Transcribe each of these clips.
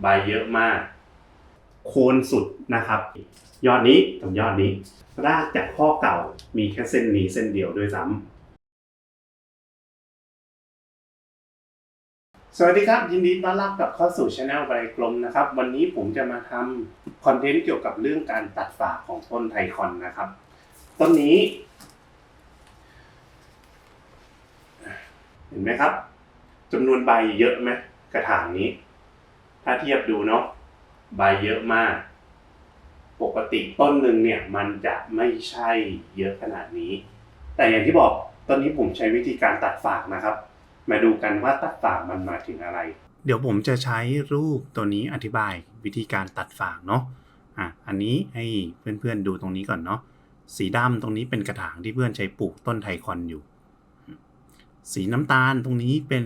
ใบเยอะมากโคนสุดนะครับ ยอดนี้กับยอดนี้รากจากข้อเก่ามีแค่เส้นนี้เส้นเดียวด้วยซ้ำสวัสดีครับ ยินดีต้อนรับกลับเข้าสู่ช anel ใบกลมนะครับ วันนี้ผมจะมาทำคอนเทนต์เกี่ยวกับเรื่องการตัดฝากของต้นไทคอนนะครับ ต้นนี้ เห็นไหมครับจำนวนใบเยอะไหมกระถางนี้ ถ้าเทียบดูเนาะใบเยอะมาก ปกติต้นหนึ่งเนี่ยมันจะไม่ใช่เยอะขนาดนี้ แต่อย่างที่บอกตอนนี้ผมใช้วิธีการตัดฝากนะครับ มาดูกันว่าตัดฝากมันมาถึงอะไร เดี๋ยวผมจะใช้รูปตัวนี้อธิบายวิธีการตัดฝากเนาะอะอันนี้ให้เพื่อนๆดูตรงนี้ก่อนเนาะสีดำตรงนี้เป็นกระถางที่เพื่อนใช้ปลูกต้นไทคอนอยู่ สีน้ำตาลตรงนี้เป็น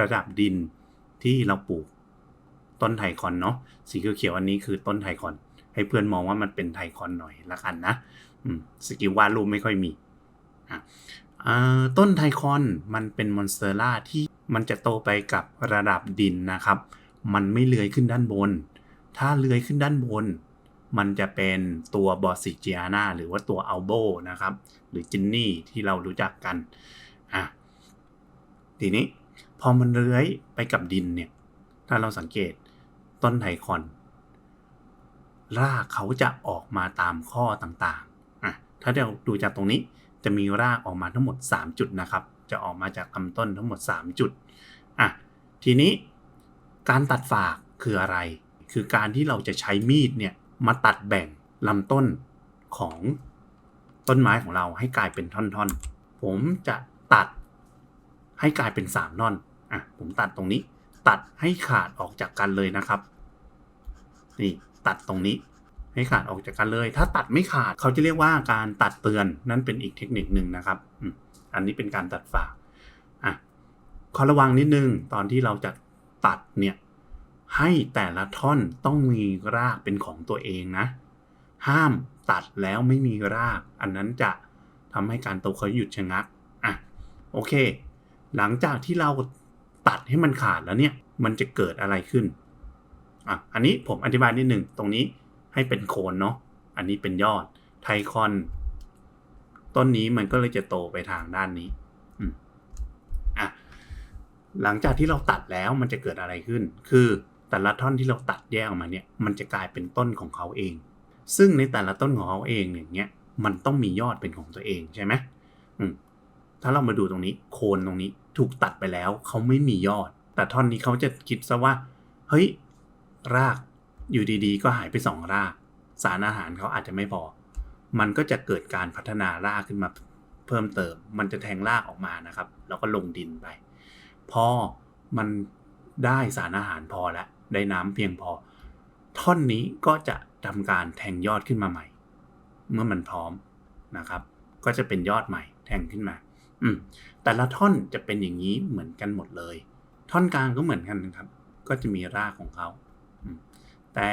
ระดับดินที่เราปลูก ต้นไทคอนเนาะสีเขียวๆอันนี้คือต้นไทคอน ให้เพื่อนมองว่ามันเป็นไทคอนหน่อยละกันนะสกิลวาดรูปไม่ค่อยมีต้นไทคอนมันเป็นมอนสเตอร่าที่มันจะโตไปกับระดับดินนะครับ มันไม่เลื้อยขึ้นด้านบน ถ้าเลื้อยขึ้นด้านบน มันจะเป็นตัวบอสซิเจียนาหรือว่าตัวอัลโบนะครับ หรือจินนี่ที่เรารู้จักกันอะทีนี้พอมันเลื้อยไปกับดินเนี่ย ถ้าเราสังเกต ต้นไทคอนรากเขาจะออกมาตามข้อต่างๆอะถ้าเราดูจากตรงนี้จะมีรากออกมาทั้งหมด 3 จุดนะครับ จะออกมาจากลำต้นทั้งหมด 3 จุดอะทีนี้การตัดฝากคืออะไร คือการที่เราจะใช้มีดเนี่ยมาตัดแบ่งลำต้นของต้นไม้ของเราให้กลายเป็นท่อนๆ ผมจะตัดให้กลายเป็น3ท่อนอะผมตัดตรงนี้ ตัดให้ขาดออกจากกันเลยนะครับ นี่ตัดตรงนี้ให้ขาดออกจากกันเลย ถ้าตัดไม่ขาดเขาจะเรียกว่าการตัดเตือนนั่นเป็นอีกเทคนิคหนึ่งนะครับ อันนี้เป็นการตัดฝากอะขอระวังนิดนึงตอนที่เราจะตัดเนี่ยให้แต่ละท่อนต้องมีรากเป็นของตัวเองนะ ห้ามตัดแล้วไม่มีราก อันนั้นจะทำให้การโตเขาหยุดชะงักอะโอเค หลังจากที่เราตัดให้มันขาดแล้วเนี่ย มันจะเกิดอะไรขึ้น อะอันนี้ผมอธิบายนิดหนึ่งตรงนี้ให้เป็นโคนเนาะอันนี้เป็นยอดไทคอนต้นนี้มันก็เลยจะโตไปทางด้านนี้อืมอะหลังจากที่เราตัดแล้วมันจะเกิดอะไรขึ้น คือแต่ละท่อนที่เราตัดแยกออกมาเนี่ยมันจะกลายเป็นต้นของเขาเอง ซึ่งในแต่ละต้นของเขาเองอย่างเงี้ยมันต้องมียอดเป็นของตัวเองใช่ไหมอืมถ้าเรามาดูตรงนี้โคนตรงนี้ถูกตัดไปแล้วเขาไม่มียอด แต่ท่อนนี้เขาจะคิดซะว่า เฮ้ย รากอยู่ดีๆ ก็หายไปสองราก สารอาหารเขาอาจจะไม่พอ มันก็จะเกิดการพัฒนารากขึ้นมาเพิ่มเติม มันจะแทงรากออกมานะครับ แล้วก็ลงดินไป พอมันได้สารอาหารพอแล้วได้น้ำเพียงพอ ท่อนนี้ก็จะทำการแทงยอดขึ้นมาใหม่ เมื่อมันพร้อมนะครับ ก็จะเป็นยอดใหม่ แทงขึ้นมา อืมแต่ละท่อนจะเป็นอย่างนี้เหมือนกันหมดเลย ท่อนกลางก็เหมือนกันนะครับ ก็จะมีรากของเขา แต่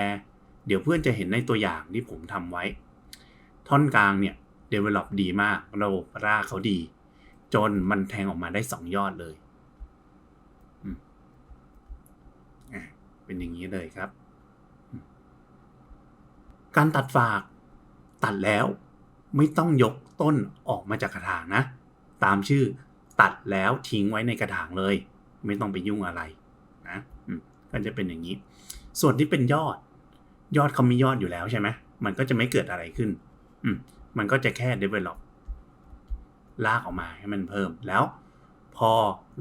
เดี๋ยวเพื่อนจะเห็นในตัวอย่างที่ผมทำไว้ ท่อนกลางเนี่ย develop ดีมาก ระบบรากเขาดี จนมันแทงออกมาได้สองยอดเลยเป็นอย่างนี้เลยครับ การตัดฝาก ตัดแล้วไม่ต้องยกต้นออกมาจากกระถางนะ ตามชื่อตัดแล้วทิ้งไว้ในกระถางเลย ไม่ต้องไปยุ่งอะไรนะก็จะเป็นอย่างนี้ ส่วนที่เป็นยอด ยอดเขามียอดอยู่แล้วใช่ไหมมันก็จะไม่เกิดอะไรขึ้น อืมมันก็จะแค่ develop ลากออกมาให้มันเพิ่มแล้ว พอ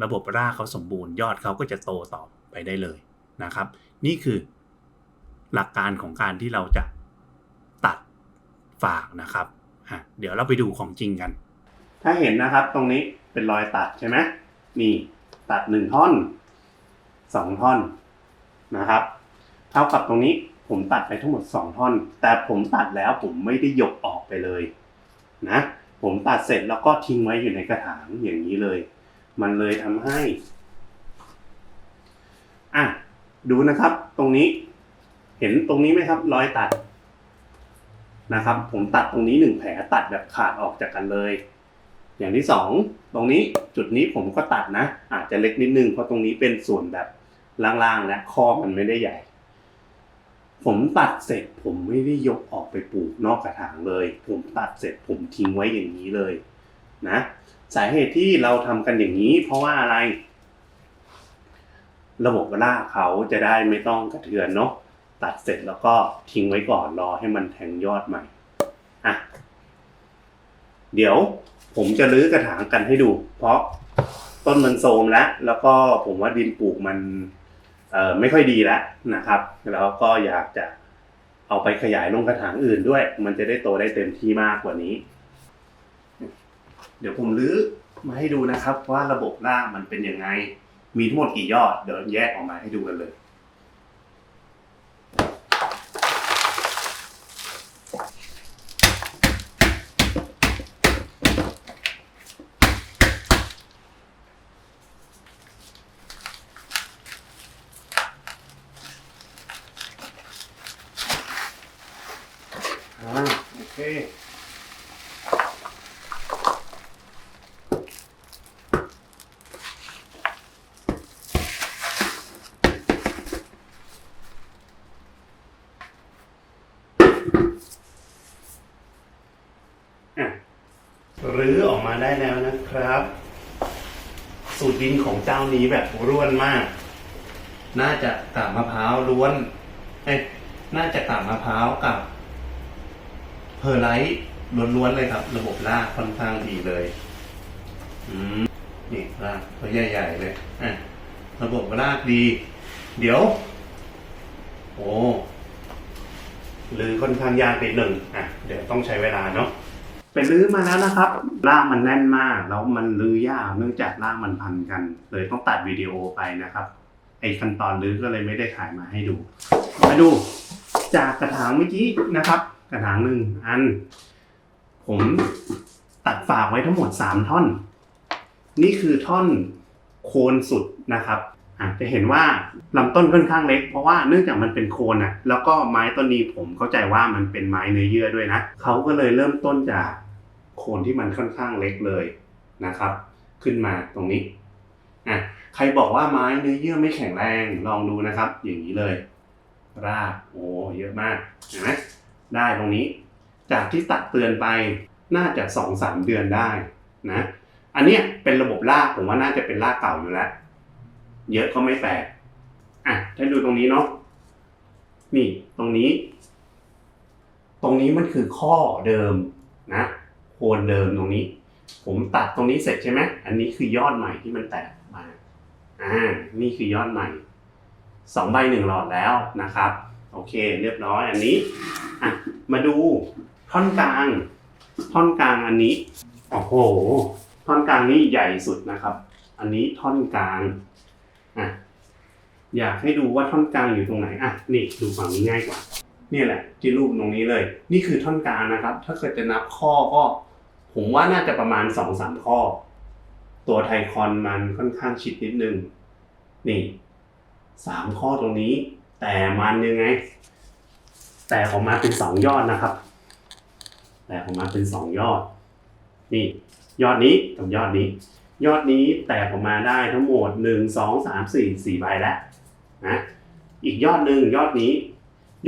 ระบบรากเขาสมบูรณ์ ยอดเขาก็จะโตต่อไปได้เลยนะครับ นี่คือหลักการของการที่เราจะตัดฝากนะครับอะเดี๋ยวเราไปดูของจริงกัน ถ้าเห็นนะครับตรงนี้เป็นรอยตัดใช่ไหมนี่ตัดหนึ่งท่อนสองท่อนนะครับ ท่ากับตรงนี้ผมตัดไปทั้งหมดสองท่อน แต่ผมตัดแล้วผมไม่ได้ยกออกไปเลยนะผมตัดเสร็จแล้วก็ทิ้งไว้อยู่ในกระถางอย่างนี้เลย มันเลยทำให้อะดูนะครับ ตรงนี้ เห็นตรงนี้ไหมครับ รอยตัดนะครับ ผมตัดตรงนี้หนึ่งแผลตัดแบบขาดออกจากกันเลย อย่างที่สองตรงนี้จุดนี้ผมก็ตัดนะ อาจจะเล็กนิดนึงเพราะตรงนี้เป็นส่วนแบบล่างๆและข้อมันไม่ได้ใหญ่ ผมตัดเสร็จผมไม่ได้ยกออกไปปลูกนอกกระถางเลย ผมตัดเสร็จผมทิ้งไว้อย่างนี้เลยนะสาเหตุที่เราทำกันอย่างนี้ เพราะว่าอะไร ระบบรากเขาจะได้ไม่ต้องกระเทือนเนาะตัดเสร็จแล้วก็ทิ้งไว้ก่อนรอให้มันแทงยอดใหม่อะเดี๋ยวผมจะรื้อกระถางกันให้ดู เพราะต้นมันโทรมแล้ว แล้วก็ผมว่าดินปลูกมัน ไม่ค่อยดีแล้วนะครับแล้วก็อยากจะเอาไปขยายลงกระถางอื่นด้วย มันจะได้โตได้เต็มที่มากกว่านี้ เดี๋ยวผมรื้อมาให้ดูนะครับว่าระบบรามันเป็นยังไง มีทั้งหมดกี่ยอด เดี๋ยวแยกออกมาให้ดูกันเลย อ่าโอเค อะ รื้อออกมาได้แล้วนะครับ สูตรดินของเจ้านี้แบบร่วนมาก น่าจะกาบมะพร้าวล้วน เอ้ยน่าจะกาบมะพร้าวกับเพอร์ไลท์ล้วนๆเลยครับ ระบบรากค่อนข้างดีเลย อืมนี่รากเขาใหญ่ๆเลยอะระบบรากดี เดี๋ยว โอ้ลือค่อนข้างยากนิดหนึ่งอะ เดี๋ยวต้องใช้เวลาเนาะ ไปลื้อมาแล้วนะครับรากมันแน่นมากแล้วมันลื้อยากเนื่องจากรากมันพันกัน เลยต้องตัดวิดีโอไปนะครับ ไอ้ขั้นตอนลื้อก็เลยไม่ได้ถ่ายมาให้ดู มาดู จากกระถางเมื่อกี้นะครับ กระถางหนึ่งอัน ผมตัดฝากไว้ทั้งหมดสามท่อน นี่คือท่อนโคนสุดนะครับ จะเห็นว่าลำต้นค่อนข้างเล็ก เพราะว่าเนื่องจากมันเป็นโคนอะ แล้วก็ไม้ต้นนี้ผมเข้าใจว่ามันเป็นไม้เนื้อเยื่อด้วยนะเขาก็เลยเริ่มต้นจากโคนที่มันค่อนข้างเล็กเลยนะครับ ขึ้นมาตรงนี้อะใครบอกว่าไม้เนื้อเยื่อไม่แข็งแรงลองดูนะครับ อย่างนี้เลย รากโอ้เยอะมากเห็นไหมได้ตรงนี้ จากที่ตัดเตือนไปน่าจะสองสามเดือนได้นะ อันเนี้ยเป็นระบบรากผมว่าน่าจะเป็นรากเก่าอยู่แล้ว เยอะก็ไม่แปลกอะถ้าดูตรงนี้เนาะนี่ตรงนี้ ตรงนี้มันคือข้อเดิมนะโคนเดิมตรงนี้ ผมตัดตรงนี้เสร็จใช่ไหมอันนี้คือยอดใหม่ที่มันแตกมาอ่านี่คือยอดใหม่สองใบหนึ่งหลอดแล้วนะครับ โอเค เรียบร้อยอันนี้อะมาดูท่อนกลาง ท่อนกลางอันนี้โอ้โหท่อนกลางนี่ใหญ่สุดนะครับ อันนี้ท่อนกลาง อะอยากให้ดูว่าท่อนกลางอยู่ตรงไหนอะนี่ดูฝั่งนี้ง่ายกว่า นี่แหละ ที่รูปตรงนี้เลย นี่คือท่อนกลางนะครับ ถ้าเกิดจะนับข้อก็ ผมว่าน่าจะประมาณสองสามข้อ ตัวไทคอนมันค่อนข้างชิดนิดนึง นี่สามข้อตรงนี้ แต่มันยังไง แต่ออกมาเป็นสองยอดนะครับ แต่ออกมาเป็นสองยอด นี่ ยอดนี้กับยอดนี้ ยอดนี้แตกออกมาได้ทั้งหมดหนึ่งสองสามสี่สี่ใบแล้วนะอีกยอดหนึ่งยอดนี้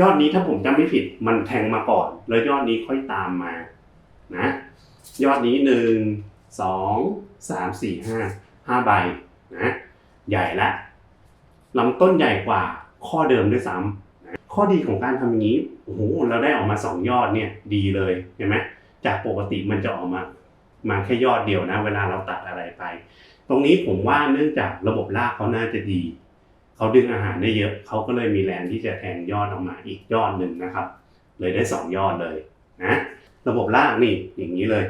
ยอดนี้ถ้าผมจำไม่ผิดมันแทงมาก่อน แล้วยอดนี้ค่อยตามมานะยอดนี้หนึ่งสองสามสี่ห้าห้าใบนะใหญ่ละลำต้นใหญ่กว่าข้อเดิมด้วยซ้ำนะข้อดีของการทำอย่างนี้โอ้โหเราได้ออกมาสองยอดเนี่ยดีเลยเห็นไหมจากปกติมันจะออกมา มาแค่ยอดเดียวนะ เวลาเราตัดอะไรไป ตรงนี้ผมว่าเนื่องจากระบบรากเขาน่าจะดีเขาดึงอาหารได้เยอะเขาก็เลยมีแรงที่จะแทงยอดออกมาอีกยอดหนึ่งนะครับ เลยได้สองยอดเลยนะระบบรากนี่อย่างนี้เลย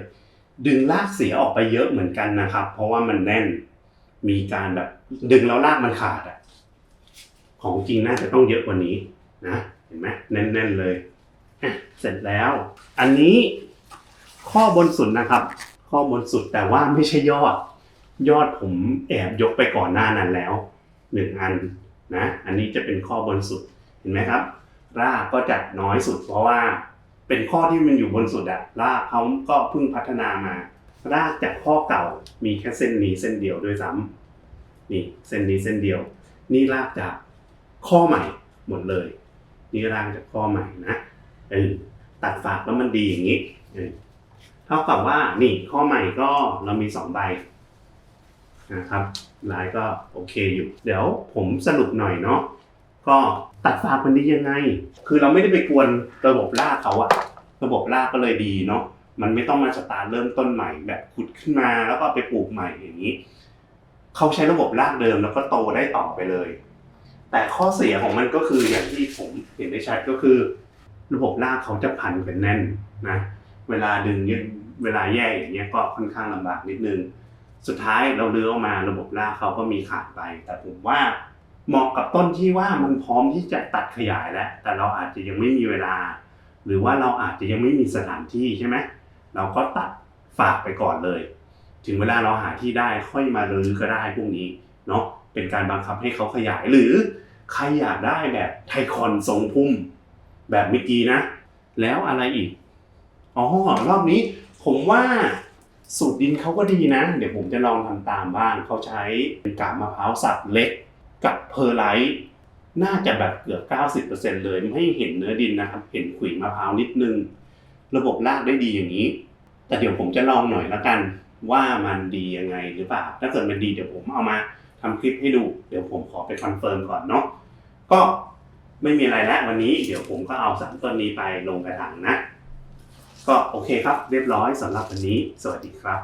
ดึงรากเสียออกไปเยอะเหมือนกันนะครับ เพราะว่ามันแน่นมีการแบบดึงแล้วรากมันขาดอะของจริงน่าจะต้องเยอะกว่านี้นะเห็นไหมแน่นๆเลยเสร็จแล้ว อันนี้ข้อบนสุดนะครับ ข้อบนสุดแต่ว่าไม่ใช่ยอด ยอดผมแอบยกไปก่อนหน้านั้นแล้วหนึ่งอันนะอันนี้จะเป็นข้อบนสุดเห็นไหมครับ รากก็จะน้อยสุด เพราะว่าเป็นข้อที่มันอยู่บนสุดอะรากเขาก็เพิ่งพัฒนามา รากจากข้อเก่ามีแค่เส้นนี้เส้นเดียวด้วยซ้ำนี่เส้นนี้เส้นเดียว นี่รากจากข้อใหม่หมดเลย นี่ร่างจากข้อใหม่นะเออตัดฝากแล้วมันดีอย่างนี้เออ เท่ากับว่านี่ข้อใหม่ก็เรามีสองใบนะครับลายก็โอเคอยู่ เดี๋ยวผมสรุปหน่อยเนาะก็ตัดฝากมันดียังไง คือเราไม่ได้ไปกวนระบบลากเขาอะระบบลากก็เลยดีเนาะมันไม่ต้องมาสตาร์เริ่มต้นใหม่แบบขุดขึ้นมาแล้วก็ไปปลูกใหม่อย่างนี้เขาใช้ระบบรากเดิมแล้วก็โตได้ต่อไปเลย แต่ข้อเสียของมันก็คืออย่างที่ผมเห็นได้ชัดก็คือ ระบบรากเขาจะพันกันแน่นนะ เวลาดึงเวลาแยกอย่างเงี้ยก็ค่อนข้างลำบากนิดนึง สุดท้ายเราเลือกออกมาระบบรากเขาก็มีขาดไป แต่ผมว่าเหมาะกับต้นที่ว่ามันพร้อมที่จะตัดขยายแล้ว แต่เราอาจจะยังไม่มีเวลา หรือว่าเราอาจจะยังไม่มีสถานที่ใช่ไหมเราก็ตัดฝากไปก่อนเลย ถึงเวลาเราหาที่ได้ค่อยมารื้อก็ได้พวกนี้เนาะเป็นการบังคับให้เขาขยายหรือใครอยากได้แบบไทคอนทรงพุ่ม แบบเมื่อกี้นะ แล้วอะไรอีก อ๋อรอบนี้ผมว่าสูตรดินเขาก็ดีนะ เดี๋ยวผมจะลองทำตามบ้างเขาใช้เป็นกาบมะพร้าวสับเล็กกับเพอร์ไลท์น่าจะแบบเกือบ 90%เลยไม่เห็นเนื้อดินนะครับ เห็นขุยมะพร้าวนิดนึง ระบบรากได้ดีอย่างนี้ แต่เดี๋ยวผมจะลองหน่อยละกัน ว่ามันดียังไงหรือเปล่า ถ้าเกิดมันดีเดี๋ยวผมเอามาทำคลิปให้ดู เดี๋ยวผมขอไปคอนเฟิร์มก่อนเนาะก็ไม่มีอะไรแล้ววันนี้ เดี๋ยวผมก็เอาสามต้นนี้ไปลงกระถางนะ ก็โอเคครับ เรียบร้อยสำหรับวันนี้ สวัสดีครับ